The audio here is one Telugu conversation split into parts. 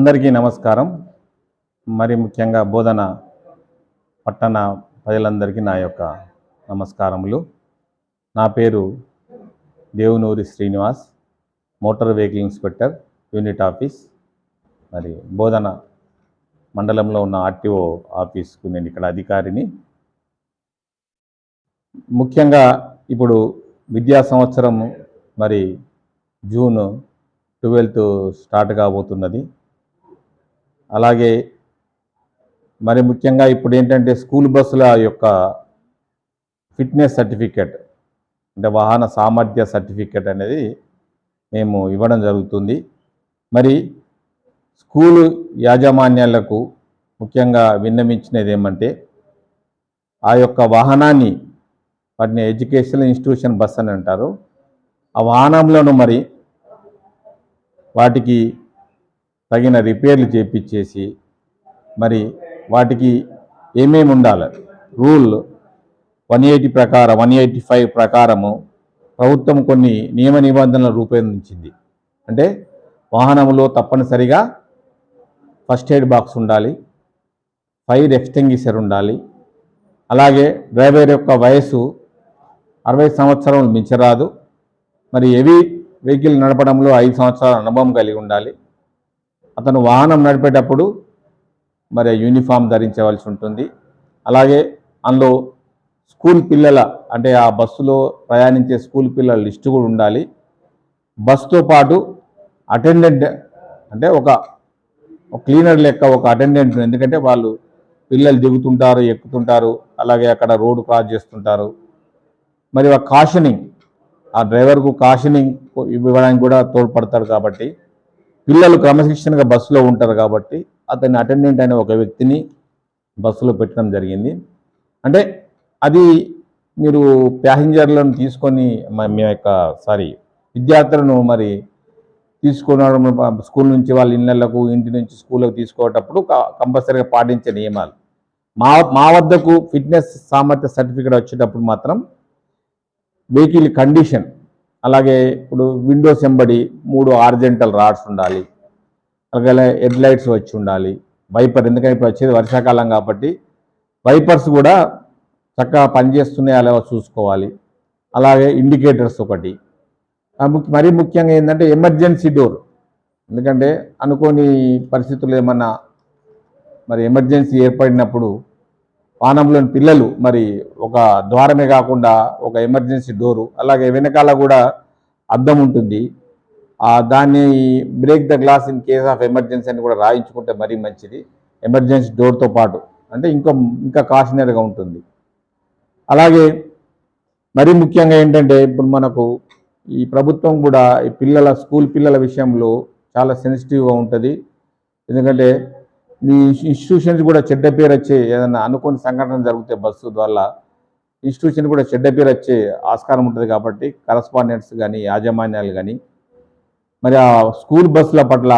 అందరికీ నమస్కారం. మరి ముఖ్యంగా బోధన పట్టణ ప్రజలందరికీ నా యొక్క నమస్కారములు. నా పేరు Devunuri Srinivas motor vehicle inspector unit office. మరి బోధన మండలంలో ఉన్న ఆర్టీఓ ఆఫీస్కు నేను ఇక్కడ అధికారిని. ముఖ్యంగా ఇప్పుడు విద్యా సంవత్సరం మరి జూన్ ట్వెల్త్ స్టార్ట్ కాబోతున్నది. అలాగే మరి ముఖ్యంగా ఇప్పుడు ఏంటంటే స్కూల్ బస్సుల యొక్క ఫిట్నెస్ సర్టిఫికెట్ అంటే వాహన సామర్థ్య సర్టిఫికెట్ అనేది మేము ఇవ్వడం జరుగుతుంది. మరి స్కూలు యాజమాన్యాలకు ముఖ్యంగా విన్నమించినది ఏమంటే ఆ యొక్క వాహనాన్ని వాటిని ఎడ్యుకేషనల్ ఇన్స్టిట్యూషన్ బస్ అని అంటారు. ఆ వాహనంలోనూ మరి వాటికి తగిన రిపేర్లు చేపించేసి మరి వాటికి ఏమేమి ఉండాలి? రూల్ వన్ ఎయిటీ ప్రకారం వన్ ఎయిటీ ఫైవ్ ప్రకారము ప్రభుత్వం కొన్ని నియమ నిబంధనలు రూపొందించింది. అంటే వాహనంలో తప్పనిసరిగా ఫస్ట్ ఎయిడ్ బాక్స్ ఉండాలి ఫైర్ ఎక్స్టెంగిషర్ ఉండాలి అలాగే డ్రైవర్ యొక్క వయసు అరవై సంవత్సరాలు మించరాదు. మరి హెవీ వెహికల్ నడపడంలో ఐదు సంవత్సరాల అనుభవం కలిగి ఉండాలి. అతను వాహనం నడిపేటప్పుడు మరి యూనిఫామ్ ధరించవలసి ఉంటుంది. అలాగే అందులో స్కూల్ పిల్లల అంటే ఆ బస్సులో ప్రయాణించే స్కూల్ పిల్లల లిస్టు కూడా ఉండాలి. బస్తో పాటు అటెండెంట్ అంటే ఒక క్లీనర్ లెక్క ఒక అటెండెంట్ ఎందుకంటే వాళ్ళు పిల్లలు దిగుతుంటారు ఎక్కుతుంటారు అలాగే అక్కడ రోడ్డు క్రాస్ చేస్తుంటారు. మరి ఆ కాషనింగ్ ఆ డ్రైవర్కు కాషనింగ్ ఇవ్వడానికి కూడా తోడ్పడతారు కాబట్టి పిల్లలు క్రమశిక్షణగా బస్సులో ఉంటారు కాబట్టి అతని అటెండెంట్ అనే ఒక వ్యక్తిని బస్సులో పెట్టడం జరిగింది. అంటే అది మీరు ప్యాసింజర్లను తీసుకొని మీ యొక్క సారీ విద్యార్థులను మరి తీసుకోవడం స్కూల్ నుంచి వాళ్ళ ఇళ్ళకు ఇంటి నుంచి స్కూల్కి తీసుకోవటప్పుడు కంపల్సరీగా పాటించే నియమాలు. మా మా వద్దకు ఫిట్నెస్ సామర్థ్య సర్టిఫికేట్ వచ్చేటప్పుడు మాత్రం వెహికల్ కండిషన్ అలాగే ఇప్పుడు విండోస్ ఎంబడి మూడు ఆర్జెంటల్ రాడ్స్ ఉండాలి. అలాగే హెడ్ లైట్స్ వచ్చి ఉండాలి. వైపర్ ఎందుకంటే ఇప్పుడు వచ్చేది వర్షాకాలం కాబట్టి వైపర్స్ కూడా చక్కగా పనిచేస్తున్నాయా లేవో చూసుకోవాలి. అలాగే ఇండికేటర్స్ ఒకటి. మరీ ముఖ్యంగా ఏంటంటే ఎమర్జెన్సీ డోర్ ఎందుకంటే అనుకోని పరిస్థితులు ఏమన్నా మరి ఎమర్జెన్సీ ఏర్పడినప్పుడు వానంలోని పిల్లలు మరి ఒక ద్వారమే కాకుండా ఒక ఎమర్జెన్సీ డోరు అలాగే వెనకాల కూడా అద్దం ఉంటుంది. దాన్ని break the glass in case of emergency అని కూడా రాయించుకుంటే మరీ మంచిది. ఎమర్జెన్సీ డోర్తో పాటు. అంటే ఇంకా ఇంకా కాషనరీగా ఉంటుంది. అలాగే మరీ ముఖ్యంగా ఏంటంటే ఇప్పుడు మనకు ఈ ప్రభుత్వం కూడా ఈ పిల్లల స్కూల్ పిల్లల విషయంలో చాలా సెన్సిటివ్గా ఉంటుంది. ఎందుకంటే ఈ ఇన్స్టిట్యూషన్స్ కూడా చెడ్డ పేరు వచ్చే ఏదైనా అనుకోని సంఘటన జరిగితే బస్సు ద్వారా ఇన్స్టిట్యూషన్ కూడా చెడ్డ పేరు వచ్చే ఆస్కారం ఉంటుంది కాబట్టి కరస్పాండెంట్స్ కానీ యాజమాన్యాలు కానీ మరి ఆ స్కూల్ బస్సుల పట్ల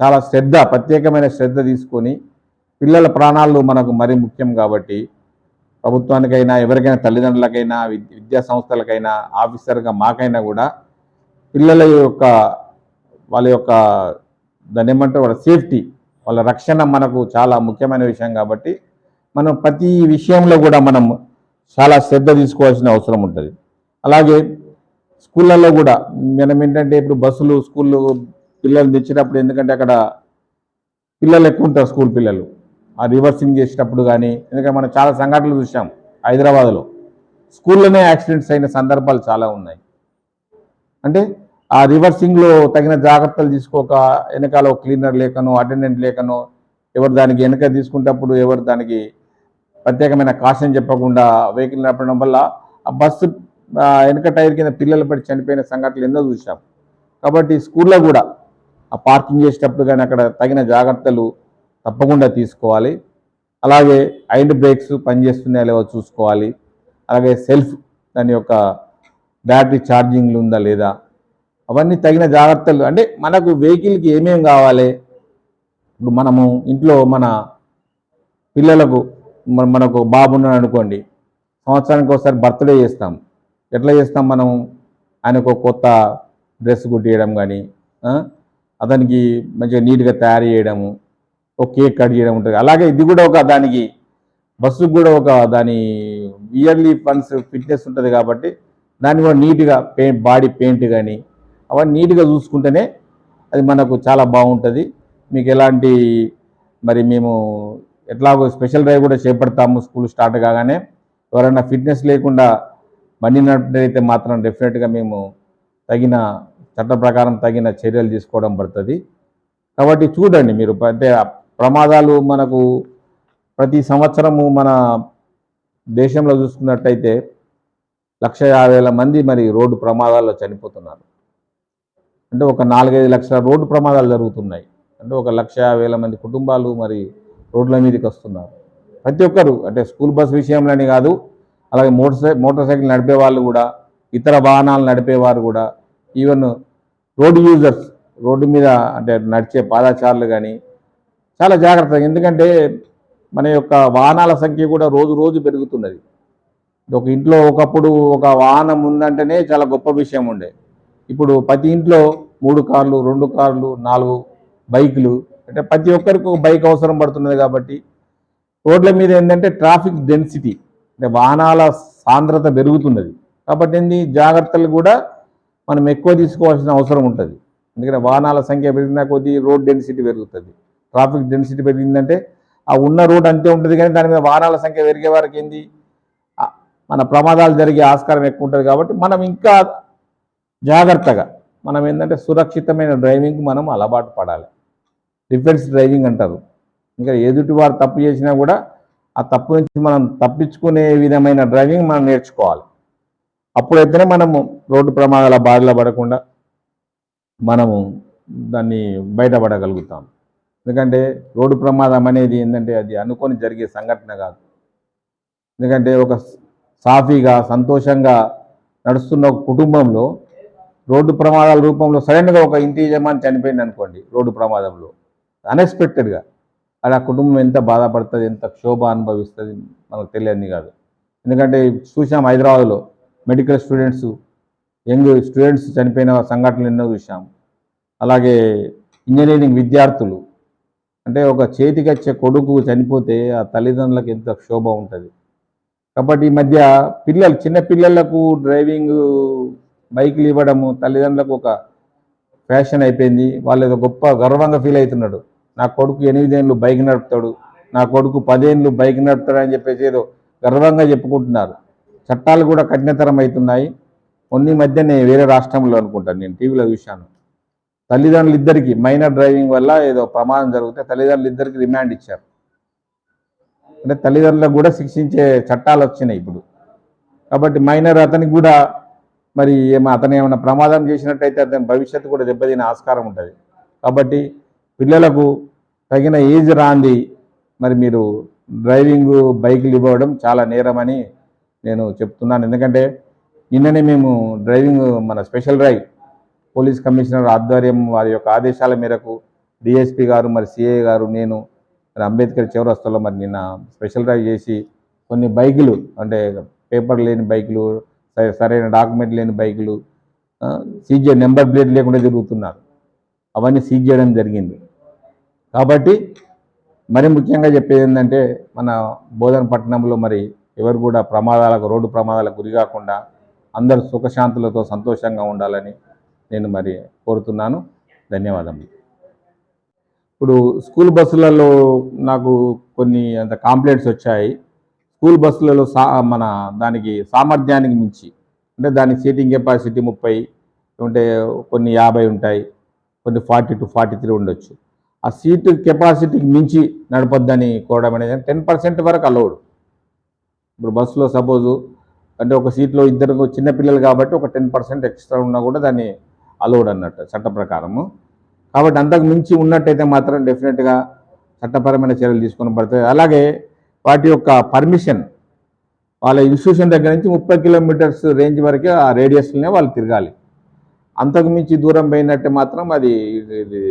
చాలా శ్రద్ధ ప్రత్యేకమైన శ్రద్ధ తీసుకొని పిల్లల ప్రాణాలు మనకు మరీ ముఖ్యం కాబట్టి ప్రభుత్వానికైనా ఎవరికైనా తల్లిదండ్రులకైనా విద్యా సంస్థలకైనా ఆఫీసర్గా మాకైనా కూడా పిల్లల యొక్క వాళ్ళ యొక్క దాన్ని ఏమంటారు వాళ్ళ సేఫ్టీ వాళ్ళ రక్షణ మనకు చాలా ముఖ్యమైన విషయం కాబట్టి మనం ప్రతి విషయంలో కూడా మనం చాలా శ్రద్ధ తీసుకోవాల్సిన అవసరం ఉంటుంది. అలాగే స్కూళ్ళల్లో కూడా మనం ఏంటంటే ఇప్పుడు బస్సులు స్కూళ్ళు పిల్లలు తెచ్చేటప్పుడు ఎందుకంటే అక్కడ పిల్లలు ఎక్కువ ఉంటారు స్కూల్ పిల్లలు. ఆ రివర్సింగ్ చేసేటప్పుడు కానీ ఎందుకంటే మనం చాలా సంఘటనలు చూసాం హైదరాబాద్లో. స్కూల్లోనే యాక్సిడెంట్స్ అయిన సందర్భాలు చాలా ఉన్నాయి. అంటే ఆ రివర్సింగ్లో తగిన జాగ్రత్తలు తీసుకోక వెనకాల ఒక క్లీనర్ లేకనో అటెండెంట్ లేకనో ఎవరు దానికి వెనక తీసుకునేటప్పుడు ఎవరు దానికి ప్రత్యేకమైన కాషన్ చెప్పకుండా వెహికల్ నడపడం వల్ల ఆ బస్సు వెనక టైర్ కింద పిల్లలు పడి చనిపోయిన సంఘటనలు ఎన్నో చూసాం కాబట్టి స్కూల్లో కూడా ఆ పార్కింగ్ చేసేటప్పుడు కానీ అక్కడ తగిన జాగ్రత్తలు తప్పకుండా తీసుకోవాలి. అలాగే ఐండ్ బ్రేక్స్ పనిచేస్తున్నాయా లేవో చూసుకోవాలి. అలాగే సెల్ఫ్ దాని యొక్క బ్యాటరీ ఛార్జింగ్లు ఉందా లేదా అవన్నీ తగిన జాగ్రత్తలు. అంటే మనకు వెహికల్కి ఏమేమి కావాలి? ఇప్పుడు మనము ఇంట్లో మన పిల్లలకు మనకు బాబు ఉన్నాడు అనుకోండి సంవత్సరానికి ఒకసారి బర్త్డే చేస్తాం. ఎట్లా చేస్తాం మనం ఆయనకు కొత్త డ్రెస్ కుట్టియడం కానీ అతనికి మంచిగా నీట్గా తయారు చేయడము ఒక కేక్ కట్ చేయడం ఉంటుంది. అలాగే ఇది కూడా ఒక దానికి బస్సుకు కూడా ఒక దాని ఇయర్లీ ఫండ్స్ ఫిట్నెస్ ఉంటుంది కాబట్టి దాన్ని కూడా నీట్గా పెయింట్ బాడీ పెయింట్ కానీ అవన్నీ నీట్గా చూసుకుంటేనే అది మనకు చాలా బాగుంటుంది. మీకు ఎలాంటి మరి మేము ఎట్లాగో స్పెషల్ డ్రైవ్ కూడా చేపడతాము స్కూల్ స్టార్ట్ కాగానే. ఎవరైనా ఫిట్నెస్ లేకుండా బండి నడిపినైతే మాత్రం డెఫినెట్గా మేము తగిన చట్ట ప్రకారం తగిన చర్యలు తీసుకోవడం పడుతుంది. కాబట్టి చూడండి మీరు అంటే ప్రమాదాలు మనకు ప్రతి సంవత్సరము మన దేశంలో చూసుకున్నట్టయితే లక్ష యాభై వేల మంది మరి రోడ్డు ప్రమాదాల్లో చనిపోతున్నారు. అంటే ఒక నాలుగైదు లక్షల రోడ్డు ప్రమాదాలు జరుగుతున్నాయి. అంటే ఒక లక్ష వేల మంది కుటుంబాలు మరి రోడ్ల మీదకి వస్తున్నారు. ప్రతి ఒక్కరు అంటే స్కూల్ బస్ విషయంలోనే కాదు అలాగే మోటార్ సై మోటార్ సైకిల్ నడిపే వాళ్ళు కూడా ఇతర వాహనాలు నడిపేవారు కూడా ఈవెన్ రోడ్డు యూజర్స్ రోడ్డు మీద అంటే నడిచే పాదాచారులు కానీ చాలా జాగ్రత్తగా ఎందుకంటే మన యొక్క వాహనాల సంఖ్య కూడా రోజు రోజు పెరుగుతున్నది. ఒక ఇంట్లో ఒకప్పుడు ఒక వాహనం ఉందంటేనే చాలా గొప్ప విషయం ఉండే. ఇప్పుడు ప్రతి ఇంట్లో మూడు కార్లు రెండు కార్లు నాలుగు బైకులు. అంటే ప్రతి ఒక్కరికి ఒక బైక్ అవసరం పడుతున్నది కాబట్టి రోడ్ల మీద ఏంటంటే ట్రాఫిక్ డెన్సిటీ అంటే వాహనాల సాంద్రత పెరుగుతున్నది. కాబట్టి ఏంది? జాగ్రత్తలు కూడా మనం ఎక్కువ తీసుకోవాల్సిన అవసరం ఉంటుంది. ఎందుకంటే వాహనాల సంఖ్య పెరిగిన కొద్దీ రోడ్ డెన్సిటీ పెరుగుతుంది. ట్రాఫిక్ డెన్సిటీ పెరిగిందంటే ఆ ఉన్న రోడ్ అంతే ఉంటుంది కానీ దాని మీద వాహనాల సంఖ్య పెరిగే వారికి ఏంది? మన ప్రమాదాలు జరిగే ఆస్కారం ఎక్కువ ఉంటుంది కాబట్టి మనం ఇంకా జాగ్రత్తగా మనం ఏంటంటే సురక్షితమైన డ్రైవింగ్ మనం అలవాటు పడాలి. డిఫెన్స్ డ్రైవింగ్ అంటారు. ఇంకా ఎదుటి వారు తప్పు చేసినా కూడా ఆ తప్పు నుంచి మనం తప్పించుకునే విధమైన డ్రైవింగ్ మనం నేర్చుకోవాలి. అప్పుడైతేనే మనము రోడ్డు ప్రమాదాల బారిలో పడకుండా మనము దాన్ని బయటపడగలుగుతాం. ఎందుకంటే రోడ్డు ప్రమాదం అనేది ఏంటంటే అది అనుకొని జరిగే సంఘటన కాదు. ఎందుకంటే ఒక సాఫీగా సంతోషంగా నడుస్తున్న ఒక కుటుంబంలో రోడ్డు ప్రమాదాల రూపంలో సడన్గా ఒక ఇంటి యజమాని చనిపోయింది అనుకోండి రోడ్డు ప్రమాదంలో. అన్ఎక్స్పెక్టెడ్గా అది ఆ కుటుంబం ఎంత బాధపడుతుంది ఎంత క్షోభ అనుభవిస్తుంది మనకు తెలియని కాదు. ఎందుకంటే చూసాం హైదరాబాద్లో మెడికల్ స్టూడెంట్స్ యంగ్ స్టూడెంట్స్ చనిపోయిన సంఘటనలు ఎన్నో చూసాం. అలాగే ఇంజనీరింగ్ విద్యార్థులు అంటే ఒక చేతికి వచ్చే కొడుకు చనిపోతే ఆ తల్లిదండ్రులకు ఎంత క్షోభ ఉంటుంది. కాబట్టి ఈ మధ్య పిల్లలు చిన్న పిల్లలకు డ్రైవింగ్ బైక్లు ఇవ్వడము తల్లిదండ్రులకు ఒక ఫ్యాషన్ అయిపోయింది. వాళ్ళు ఏదో గొప్ప గర్వంగా ఫీల్ అవుతున్నాడు. నా కొడుకు ఎనిమిదేళ్ళు బైక్ నడుపుతాడు. నా కొడుకు పదేళ్ళు బైక్ నడుపుతాడు అని చెప్పేసి ఏదో గర్వంగా చెప్పుకుంటున్నారు. చట్టాలు కూడా కఠినతరం అవుతున్నాయి. కొన్ని మధ్యనే వేరే రాష్ట్రంలో అనుకుంటాను నేను టీవీలో చూశాను. తల్లిదండ్రులు ఇద్దరికి మైనర్ డ్రైవింగ్ వల్ల ఏదో ప్రమాదం జరిగితే తల్లిదండ్రులు ఇద్దరికి రిమాండ్ ఇచ్చారు. అంటే తల్లిదండ్రులకు కూడా శిక్షించే చట్టాలు వచ్చినాయి ఇప్పుడు. కాబట్టి మైనర్ అతనికి కూడా మరి అతను ఏమైనా ప్రమాదం చేసినట్టయితే అతని భవిష్యత్తు కూడా దెబ్బతినే ఆస్కారం ఉంటుంది. కాబట్టి పిల్లలకు తగిన ఏజ్ రాంది మరి మీరు డ్రైవింగ్ బైకులు ఇవ్వడం చాలా నేరమని నేను చెప్తున్నాను. ఎందుకంటే నిన్ననే మేము డ్రైవింగ్ మన స్పెషల్ డ్రైవ్ పోలీస్ కమిషనర్ ఆధ్వర్యం వారి యొక్క ఆదేశాల మేరకు డిఎస్పి గారు మరి సిఐ గారు నేను మరి అంబేద్కర్ చౌరస్తాలో మరి నిన్న స్పెషల్ డ్రైవ్ చేసి కొన్ని బైకులు అంటే పేపర్ లేని బైకులు సరైన డాక్యుమెంట్ లేని బైకులు సీజ్ చే నెంబర్ ప్లేట్ లేకుండా తిరుగుతున్నారు. అవన్నీ సీజ్ చేయడం జరిగింది. కాబట్టి మరి ముఖ్యంగా చెప్పేది ఏంటంటే మన బోధన పట్టణంలో మరి ఎవరు కూడా ప్రమాదాలకు రోడ్డు ప్రమాదాలకు గురి కాకుండా అందరూ సుఖశాంతులతో సంతోషంగా ఉండాలని నేను మరి కోరుతున్నాను. ధన్యవాదములు. ఇప్పుడు స్కూల్ బస్సులలో నాకు కొన్ని అంత కాంప్లైంట్స్ వచ్చాయి. స్కూల్ బస్సులలో సా మన దానికి సామర్థ్యానికి మించి అంటే దాని సీటింగ్ కెపాసిటీ ముప్పై ఉంటే కొన్ని యాభై ఉంటాయి కొన్ని ఫార్టీ టు ఫార్టీ త్రీ ఉండొచ్చు. ఆ సీటు కెపాసిటీకి మించి నడపద్దని కోవడం అనేది టెన్ పర్సెంట్ వరకు అలౌడ్. ఇప్పుడు బస్సులో సపోజు అంటే ఒక సీట్లో ఇద్దరు చిన్నపిల్లలు కాబట్టి ఒక టెన్ పర్సెంట్ ఎక్స్ట్రా ఉన్నా కూడా దాన్ని అలౌడ్ అన్నట్టు చట్ట ప్రకారము. కాబట్టి అంతకు మించి ఉన్నట్టయితే మాత్రం డెఫినెట్గా చట్టపరమైన చర్యలు తీసుకొని పడతాయి. అలాగే వాటి యొక్క పర్మిషన్ వాళ్ళ ఇన్స్టిట్యూషన్ దగ్గర నుంచి ముప్పై కిలోమీటర్స్ రేంజ్ వరకే ఆ రేడియస్లోనే వాళ్ళు తిరగాలి. అంతకు మించి దూరం పోయినట్టే మాత్రం అది ఇది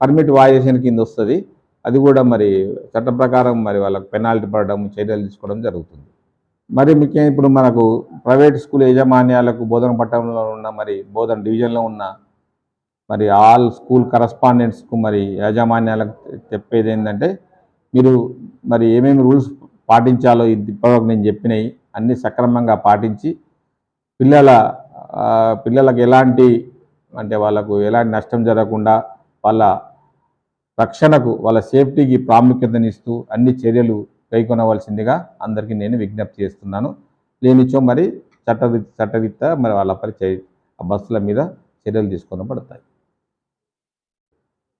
పర్మిట్ వాయేషన్ కింద వస్తుంది. అది కూడా మరి చట్ట ప్రకారం మరి వాళ్ళకి పెనాల్టీ పడడం చర్యలు తీసుకోవడం జరుగుతుంది. మరి ముఖ్యంగా ఇప్పుడు మనకు ప్రైవేట్ స్కూల్ యాజమాన్యాలకు బోధన పట్టణంలో ఉన్న మరి బోధన డివిజన్లో ఉన్న మరి ఆల్ స్కూల్ కరస్పాండెంట్స్కు మరి యాజమాన్యాలకు చెప్పేది ఏంటంటే మీరు మరి ఏమేమి రూల్స్ పాటించాలో ఇది ఇప్పటివరకు నేను చెప్పినవి అన్నీ సక్రమంగా పాటించి పిల్లల పిల్లలకు ఎలాంటి అంటే వాళ్ళకు ఎలాంటి నష్టం జరగకుండా వాళ్ళ రక్షణకు వాళ్ళ సేఫ్టీకి ప్రాముఖ్యతనిస్తూ అన్ని చర్యలు కైకొనవలసిందిగా అందరికీ నేను విజ్ఞప్తి చేస్తున్నాను. లేనిచో మరి చట్టరీ చట్టరీత్యా మరి వాళ్ళపై ఆ బస్సుల మీద చర్యలు తీసుకొనబడతాయి.